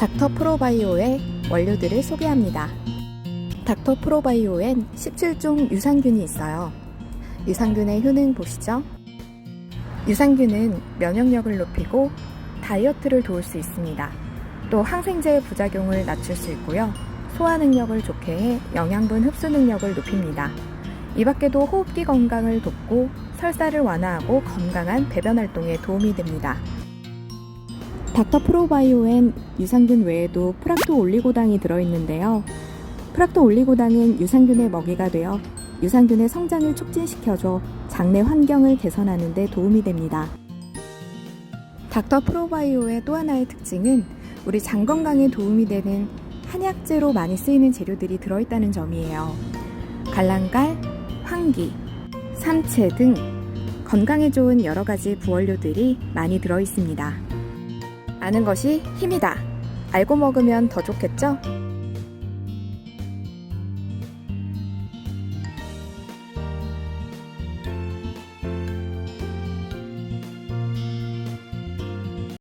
닥터 프로바이오의 원료들을 소개합니다. 닥터 프로바이오엔 17종 유산균이 있어요. 유산균의 효능 보시죠. 유산균은 면역력을 높이고 다이어트를 도울 수 있습니다. 또 항생제의 부작용을 낮출 수 있고요. 소화 능력을 좋게 해 영양분 흡수 능력을 높입니다. 이 밖에도 호흡기 건강을 돕고 설사를 완화하고 건강한 배변 활동에 도움이 됩니다. 닥터 프로바이오엔 유산균 외에도 프락토 올리고당이 들어있는데요. 프락토 올리고당은 유산균의 먹이가 되어 유산균의 성장을 촉진시켜줘 장내 환경을 개선하는 데 도움이 됩니다. 닥터 프로바이오의 또 하나의 특징은 우리 장 건강에 도움이 되는 한약재로 많이 쓰이는 재료들이 들어있다는 점이에요. 갈랑갈, 황기, 삼채 등 건강에 좋은 여러 가지 부원료들이 많이 들어있습니다. 아는 것이 힘이다. 알고 먹으면 더 좋겠죠?